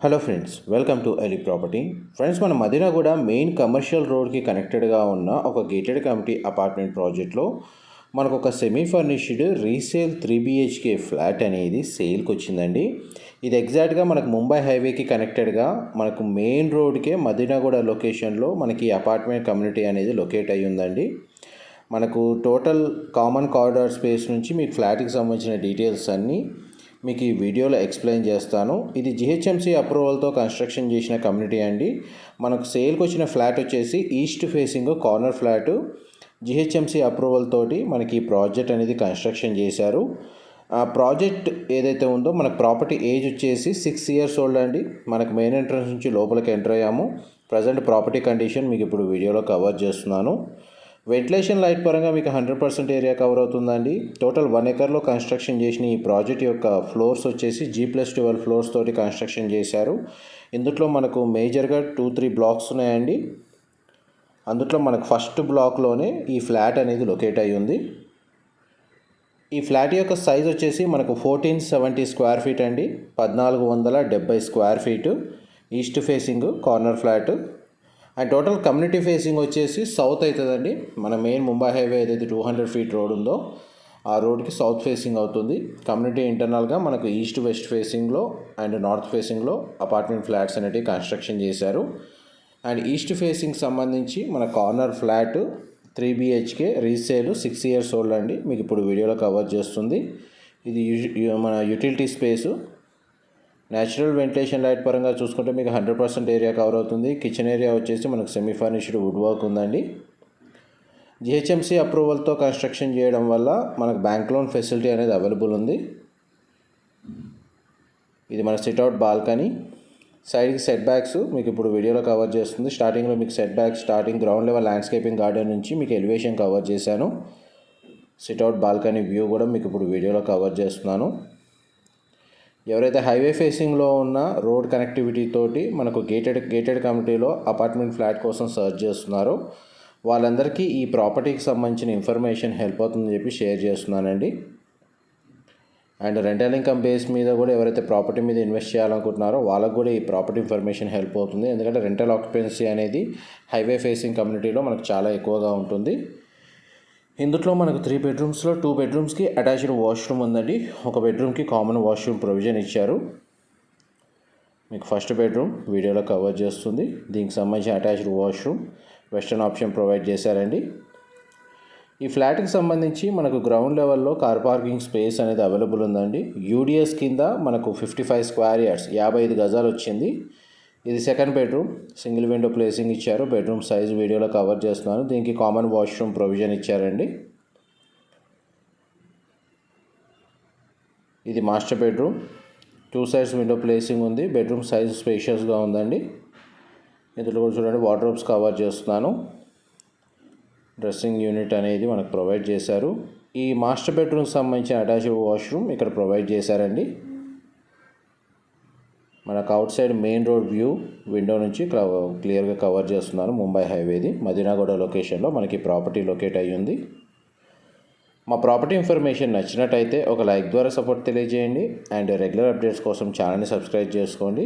Hello friends welcome to ఎలి property. Friends మన Madinaguda main commercial రోడ్కి కనెక్టెడ్గా ఉన్న ఒక గేటెడ్ కమిటీ అపార్ట్మెంట్ ప్రాజెక్ట్లో మనకు ఒక semi furnished resale three BHK flat అనేది సేల్కి వచ్చిందండి ఇది ఎగ్జాక్ట్గా మనకు ముంబై హైవేకి కనెక్టెడ్గా మనకు మెయిన్ రోడ్కే మదినగూడ లొకేషన్లో మనకి అపార్ట్మెంట్ కమ్యూనిటీ అనేది లొకేట్ అయ్యి ఉందండి మనకు టోటల్ కామన్ కారిడార్ స్పేస్ నుంచి మీ ఫ్లాట్కి సంబంధించిన డీటెయిల్స్ అన్నీ మీకు ఈ వీడియోలో ఎక్స్ప్లెయిన్ చేస్తాను. ఇది జిహెచ్ఎంసీ అప్రూవల్తో కన్స్ట్రక్షన్ చేసిన కమ్యూనిటీ అండి. మనకు సేల్కి వచ్చిన ఫ్లాట్ వచ్చేసి east facing corner flat. GHMC approval తోటి మనకి ఈ ప్రాజెక్ట్ అనేది కన్స్ట్రక్షన్ చేశారు. ఆ ప్రాజెక్ట్ ఏదైతే ఉందో మనకు ప్రాపర్టీ ఏజ్ వచ్చేసి సిక్స్ ఇయర్స్ ఓల్డ్ అండి. మనకు మెయిన్ ఎంట్రన్స్ నుంచి లోపలికి ఎంటర్ అయ్యాము. ప్రజెంట్ ప్రాపర్టీ కండిషన్ మీకు ఇప్పుడు వీడియోలో కవర్ చేస్తున్నాను. వెంటిలేషన్ లైట్ పరంగా మీకు హండ్రెడ్ పర్సెంట్ ఏరియా కవర్ అవుతుందండి. టోటల్ వన్ ఎకర్లో కన్స్ట్రక్షన్ చేసిన ఈ ప్రాజెక్ట్ యొక్క ఫ్లోర్స్ వచ్చేసి జీ ప్లస్ ట్వెల్వ్ ఫ్లోర్స్ తోటి కన్స్ట్రక్షన్ చేశారు. ఇందులో మనకు మేజర్గా టూ త్రీ బ్లాక్స్ ఉన్నాయండి. అందులో మనకు ఫస్ట్ బ్లాక్లోనే ఈ ఫ్లాట్ అనేది లొకేట్ అయ్యి ఉంది. ఈ ఫ్లాట్ యొక్క సైజ్ వచ్చేసి మనకు ఫోర్టీన్ సెవెంటీ స్క్వేర్ ఫీట్ అండి. పద్నాలుగు వందల డెబ్బై square feet. East facing corner flat. And total community facing వచ్చేసి సౌత్ అవుతుందండి. మన మెయిన్ ముంబై హైవే ఏదైతే టూ హండ్రెడ్ ఫీట్ రోడ్ ఉందో ఆ రోడ్కి సౌత్ ఫేసింగ్ అవుతుంది. కమ్యూనిటీ ఇంటర్నల్గా మనకు ఈస్ట్ వెస్ట్ ఫేసింగ్లో అండ్ నార్త్ ఫేసింగ్లో అపార్ట్మెంట్ ఫ్లాట్స్ అనేటివి కన్స్ట్రక్షన్ చేశారు. అండ్ ఈస్ట్ ఫేసింగ్ సంబంధించి మన corner flat three BHK resale six years old అండి. మీకు ఇప్పుడు వీడియోలో కవర్ చేస్తుంది. ఇది మన utility space. Natural ventilation light పరంగా చూసుకుంటే మీకు హండ్రెడ్ పర్సెంట్ ఏరియా కవర్ అవుతుంది. కిచెన్ ఏరియా వచ్చేసి మనకు సెమీ ఫర్నిష్డ్ వుడ్ వర్క్ ఉందండి. జిహెచ్ఎంసీ అప్రూవల్తో కన్స్ట్రక్షన్ చేయడం వల్ల మనకు బ్యాంక్ లోన్ ఫెసిలిటీ అనేది అవైలబుల్ ఉంది. ఇది మన సిట్అవుట్ బాల్కనీ సైడ్కి సెట్ బ్యాక్స్ మీకు ఇప్పుడు వీడియోలో కవర్ చేస్తుంది. స్టార్టింగ్లో మీకు set backs starting ground level landscaping garden నుంచి మీకు ఎలివేషన్ కవర్ చేశాను. సిట్అవుట్ బాల్కనీ వ్యూ కూడా మీకు ఇప్పుడు వీడియోలో కవర్ చేస్తున్నాను. ఎవరైతే హైవే ఫేసింగ్లో ఉన్న రోడ్ కనెక్టివిటీ తోటి మనకు గేటెడ్ గేటెడ్ కమిటీలో అపార్ట్మెంట్ ఫ్లాట్ కోసం సర్చ్ చేస్తున్నారో. వాళ్ళందరికీ ఈ ప్రాపర్టీకి సంబంధించిన ఇన్ఫర్మేషన్ హెల్ప్ అవుతుందని చెప్పి షేర్ చేస్తున్నానండి. అండ్ రెంటల్ ఇన్కమ్ బేస్ మీద కూడా ఎవరైతే ప్రాపర్టీ మీద ఇన్వెస్ట్ చేయాలనుకుంటున్నారో వాళ్ళకు కూడా ఈ ప్రాపర్టీ ఇన్ఫర్మేషన్ హెల్ప్ అవుతుంది. ఎందుకంటే రెంటల్ ఆక్యుపెన్సీ అనేది హైవే ఫేసింగ్ కమ్యూనిటీలో మనకు చాలా ఎక్కువగా ఉంటుంది. ఇందులో మనకు త్రీ బెడ్రూమ్స్లో టూ బెడ్రూమ్స్కి అటాచ్డ్ వాష్రూమ్ ఉందండి. ఒక బెడ్రూమ్కి కామన్ వాష్రూమ్ ప్రొవిజన్ ఇచ్చారు. మీకు ఫస్ట్ బెడ్రూమ్ వీడియోలో కవర్ చేస్తుంది. దీనికి సంబంధించిన attached washroom western option provide చేశారండి. ఈ ఫ్లాట్కి సంబంధించి మనకు గ్రౌండ్ లెవెల్లో కార్ పార్కింగ్ స్పేస్ అనేది అవైలబుల్ ఉందండి. యూడిఎస్ కింద మనకు ఫిఫ్టీ ఫైవ్ స్క్వేర్ యార్డ్స్ యాభై ఐదు గజాలు వచ్చింది. ఇది second bedroom single window placing ఇచ్చారు. బెడ్రూమ్ సైజ్ వీడియోలో కవర్ చేస్తున్నాను. దీనికి కామన్ వాష్రూమ్ ప్రొవిజన్ ఇచ్చారండి. ఇది master bedroom two sides window placing ఉంది. బెడ్రూమ్ సైజ్ స్పేషియస్గా ఉందండి. ఇందులో కూడా చూడండి వార్డ్రోబ్స్ కవర్ చేస్తున్నాను. డ్రెస్సింగ్ యూనిట్ అనేది మనకు ప్రొవైడ్ చేశారు. ఈ మాస్టర్ బెడ్రూమ్కి సంబంధించిన అటాచ్డ్ వాష్రూమ్ ఇక్కడ ప్రొవైడ్ చేశారండి. మనకు outside main road view window నుంచి క్లియర్గా కవర్ చేస్తున్నారు ముంబై హైవేది. మదీనాగూడ లొకేషన్లో మనకి ప్రాపర్టీ లొకేట్ అయ్యింది. మా ప్రాపర్టీ ఇన్ఫర్మేషన్ నచ్చినట్టయితే ఒక లైక్ ద్వారా సపోర్ట్ తెలియజేయండి. అండ్ రెగ్యులర్ అప్డేట్స్ కోసం ఛానల్ని సబ్స్క్రైబ్ చేసుకోండి.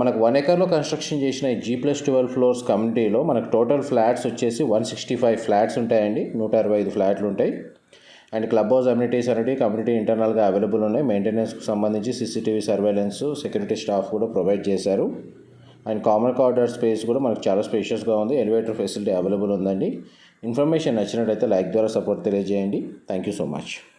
మనకు వన్ ఎకర్లో కన్స్ట్రక్షన్ చేసిన జీ ప్లస్ ట్వెల్వ్ ఫ్లోర్స్ కమిటీలో మనకు టోటల్ ఫ్లాట్స్ వచ్చేసి వన్ సిక్స్టీ ఫైవ్ ఫ్లాట్స్ ఉంటాయండి. నూట అరవై ఐదు ఫ్లాట్లు ఉంటాయి. అండ్ క్లబ్ హౌస్ అమ్యూనిటీస్ అనేవి కమ్యూనిటీ ఇంటర్నల్గా అవైలబుల్ ఉన్నాయి. మెయింటెనెన్స్కి సంబంధించి సీసీటీవీ సర్వేలెన్స్ సెక్యూరిటీ స్టాఫ్ కూడా ప్రొవైడ్ చేశారు. అండ్ కామన్ కార్డర్ స్పేస్ కూడా మనకు చాలా స్పేషియస్గా ఉంది. ఎలివేటర్ ఫెసిలిటీ అవైలబుల్ ఉందండి. ఇన్ఫర్మేషన్ నచ్చినట్టయితే లైక్ ద్వారా సపోర్ట్ తెలియజేయండి. Thank you so much.